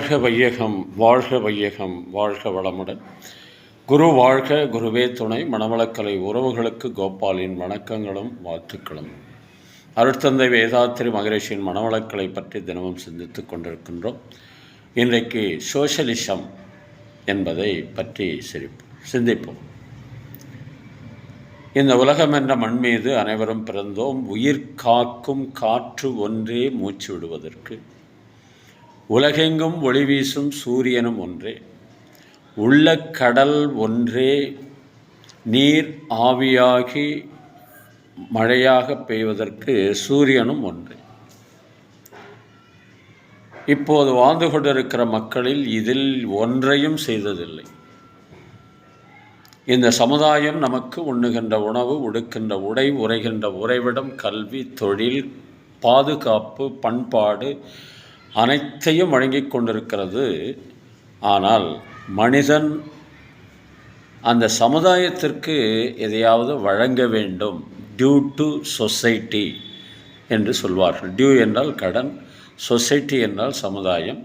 வாழ்க வையகம் வாழ்க வையகம் வாழ்க வளமுடன். குரு வாழ்க குருவே துணை மணவளக்கலை உறவுகளுக்கு கோபாலின் வணக்கங்களும் வாழ்த்துக்களும். அருட்தந்தை வேதாத்திரி மகரிஷியின் மணவளக்கலை பற்றி தினமும் சிந்தித்து கொண்டிருக்கின்றோம். இன்றைக்கு சோஷலிசம் என்பதை பற்றி சிரிப்போம் சிந்திப்போம். இந்த உலகம் என்ற மண் மீது அனைவரும் பிறந்தோம். உயிர் காக்கும் காற்று ஒன்றே மூச்சு விடுவதற்கு. உலகெங்கும் ஒளி வீசும் சூரியனும் ஒன்றே. உள்ள கடல் ஒன்றே. நீர் ஆவியாகி மழையாக பெய்வதற்கு சூரியனும் ஒன்று. இப்போது வாழ்ந்து கொண்டிருக்கிற மக்களில் இதில் ஒன்றையும் செய்ததில்லை. இந்த சமுதாயம் நமக்கு உண்ணுகின்ற உணவு உடுக்கின்ற உடை உரைகின்ற உறைவிடம் கல்வி தொழில் பாதுகாப்பு பண்பாடு அனைத்தையும் வழங்கி கொண்டிருக்கிறது. ஆனால் மனிதன் அந்த சமுதாயத்திற்கு எதையாவது வழங்க வேண்டும். டியூ டு சொசைட்டி என்று சொல்வார்கள். டியூ என்றால் கடன் சொசைட்டி என்றால் சமுதாயம்.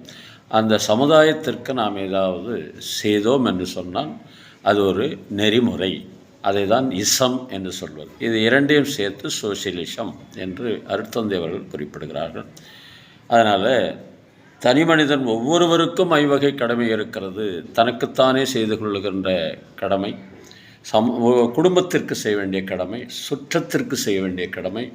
அந்த சமுதாயத்திற்கு நாம் ஏதாவது செய்தோம் என்று சொன்னால் அது ஒரு நெறிமுறை. அதை தான் இசம் என்று சொல்வது. இது இரண்டையும் சேர்த்து சோசியலிசம் என்று அருத்தந்தைவர்கள் குறிப்பிடுகிறார்கள். அதனால் தனி மனிதன் ஒவ்வொருவருக்கும் ஐவகை கடமை இருக்கிறது. தனக்குத்தானே செய்து கொள்ளுகின்ற கடமை. சம் குடும்பத்திற்கு செய்ய வேண்டிய கடமை. சுற்றத்திற்கு செய்ய வேண்டிய கடமை.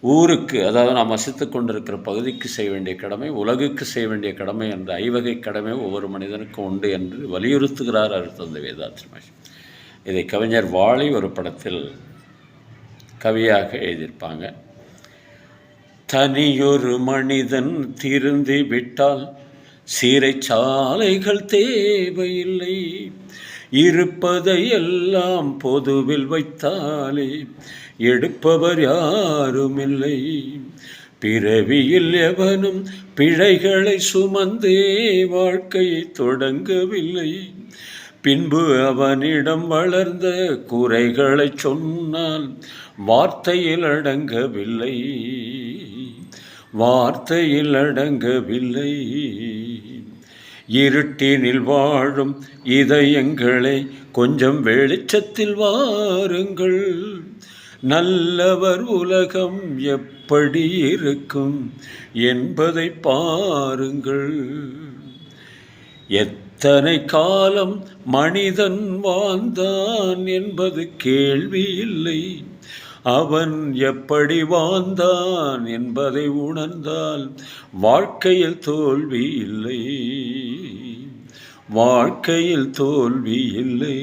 ஊருக்கு அதாவது நாம் வசித்து கொண்டிருக்கிற பகுதிக்கு செய்ய வேண்டிய கடமை. உலகுக்கு செய்ய வேண்டிய கடமை என்ற ஐவகை கடமை ஒவ்வொரு மனிதனுக்கும் உண்டு என்று வலியுறுத்துகிறார் அருத்தந்த வேதாத்ரிமாஷ் இதை கவிஞர் வாழி ஒரு படத்தில் கவியாக எழுதியிருப்பாங்க. தனியொரு மனிதன் திருந்தி விட்டால் சிறைச்சாலைகள் தேவையில்லை. இருப்பதை எல்லாம் பொதுவில் வைத்தாலே எடுப்பவர் யாருமில்லை. பிறவியில் எவனும் பிழைகளை சுமந்தே வாழ்க்கையை தொடங்கவில்லை. பின்பு அவனிடம் வளர்ந்த குறைகளை சொன்னால் வார்த்தையில் அடங்கவில்லை. வார்த்தையில் அடங்கவில்லை. இருட்டினில் வாழும் இதயங்களை கொஞ்சம் வெளிச்சத்தில் வாருங்கள். நல்லவர் உலகம் எப்படி இருக்கும் என்பதை பாருங்கள். எத்தனை காலம் மனிதன் வாழ்ந்தான் என்பது கேள்வி இல்லை. அவன் எப்படி வாழ்ந்தான் என்பதை உணர்ந்தால் வாழ்க்கையில் தோல்வி இல்லை. வாழ்க்கையில் தோல்வி இல்லை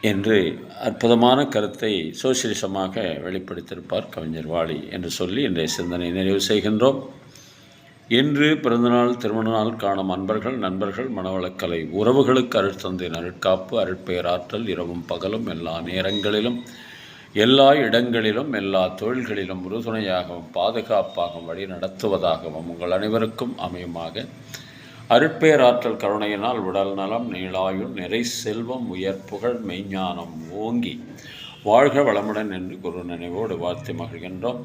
என்று அற்புதமான கருத்தை சோசியலிசமாக வெளிப்படுத்தியிருப்பார் கவிஞர் வாலி என்று சொல்லி இன்றைய சிந்தனை நிறைவு செய்கின்றோம். இன்று பிறந்தநாள் திருமண நாள் காணும் அன்பர்கள் நண்பர்கள் மனவளக்கலை உறவுகளுக்கு அருட்தந்தை அருட்காப்பு அருட்பெயராற்றல் இரவும் பகலும் எல்லா நேரங்களிலும் எல்லா இடங்களிலும் எல்லா தொழில்களிலும் உறுதுணையாகவும் பாதுகாப்பாகவும் வழி நடத்துவதாகவும் உங்கள் அனைவருக்கும் அமையுமாக. அருட்பெயராற்றல் கருணையினால் உடல் நலம் நீளாயுள் நிறை செல்வம் உயர் புகழ் மெய்ஞானம் ஓங்கி வாழ்க வளமுடன் என்று குரு நினைவோடு வாழ்த்து மகிழ்கின்றோம்.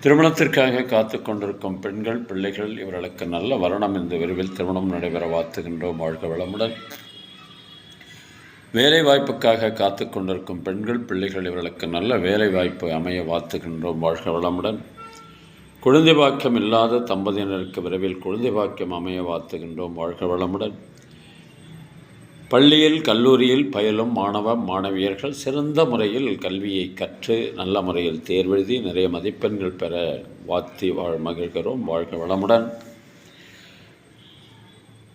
திருமணத்திற்காக காத்து கொண்டிருக்கும் பெண்கள் பிள்ளைகள் இவர்களுக்கு நல்ல வரணம் இந்த விரைவில் திருமணம் நடைபெற வாழ்த்துகின்றோம். வாழ்க வளமுடன். வேலை வாய்ப்புக்காக காத்து கொண்டிருக்கும் பெண்கள் பிள்ளைகள் இவர்களுக்கு நல்ல வேலை வாய்ப்பு அமைய வாழ்த்துகின்றோம். வாழ்க வளமுடன். குழந்தை பாக்கியம் இல்லாத தம்பதியினருக்கு விரைவில் குழந்தை பாக்கியம் அமைய வாழ்த்துகின்றோம். வாழ்க வளமுடன். பள்ளியில் கல்லூரியில் பயிலும் மாணவ மாணவியர்கள் சிறந்த முறையில் கல்வியை கற்று நல்ல முறையில் தேர்வெழுதி நிறைய மதிப்பெண்கள் பெற வாழ்த்தி வாழ் மகிழ்கிறோம். வாழ்க வளமுடன்.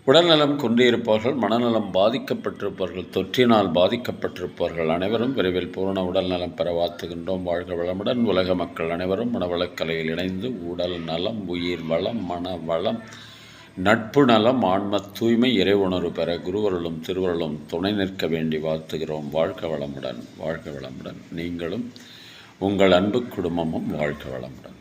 உடல்நலம் கொண்டிருப்பவர்கள் மனநலம் பாதிக்கப்பட்டிருப்பவர்கள் தொற்றினால் பாதிக்கப்பட்டிருப்பவர்கள் அனைவரும் விரைவில் பூரண உடல்நலம் பெற வாழ்த்துகின்றோம். வாழ்க வளமுடன். உலக மக்கள் அனைவரும் மனவளக்கலையில் இணைந்து உடல் நலம் உயிர் வளம் மன வளம் நட்பு நலம் ஆன்ம தூய்மை இறை உணர்வு பெற குருவர்களும் திருவருளும் துணை நிற்க வேண்டி வாழ்த்துகிறோம். வாழ்க வளமுடன் வாழ்க வளமுடன். நீங்களும் உங்கள் அன்பு குடும்பமும் வாழ்க வளமுடன்.